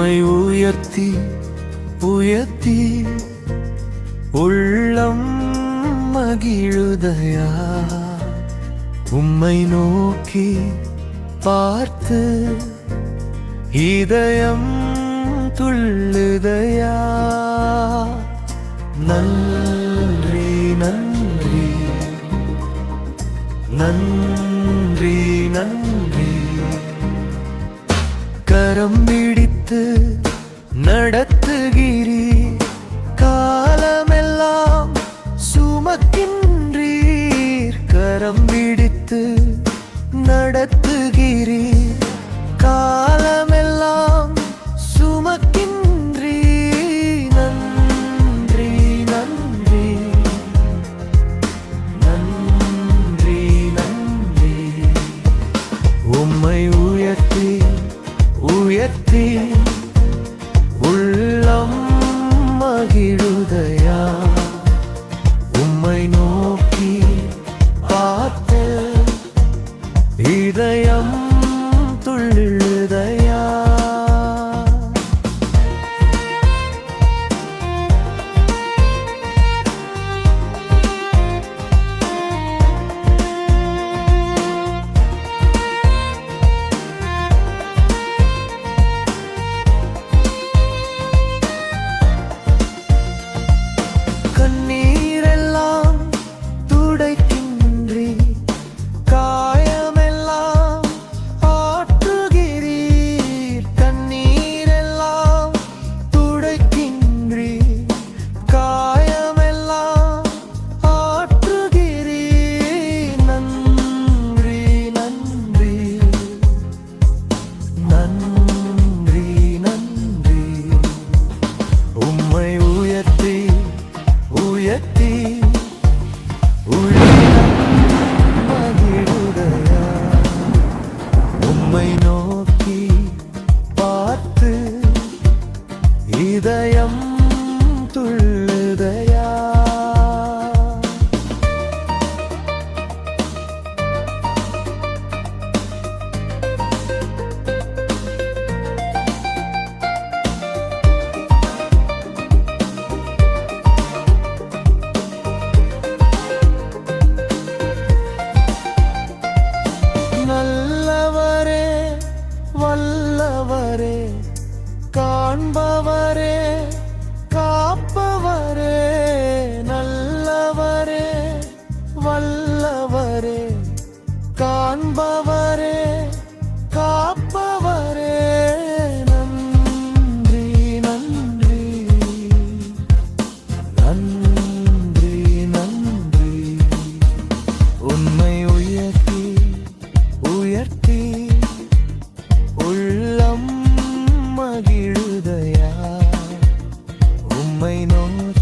உம்மை உயர்த்தி உயர்த்தி உள்ளம் மகிழுதையா? உம்மை நோக்கி பார்த்து இதயம் துள்ளுதையா? நன்றி நன்றி நன்றி நன்றி. கரம் எடுத்து நடத்துகிறீ காலமெல்லாம் சுமக்கின்றீர். கரம் பிடித்து நடத்துகிறீர். காலமெல்லாம் சுமக்கின்றீ நன்றி நன்றி நன்றி நன்றி. உம்மை உயர்த்தி உயர்த்தி உள்ளம் மகிழுதையா? உம்மை நோக்கி பார்த்து இதயம் துள்ளுதையா காண்பவரே காப்பவரே. நன்றி நன்றி. நன்றி நன்றி. உண்மை உயர்த்தி உயர்த்தி. உள்ளம் மகிழுதையா. உம்மை நோக்கி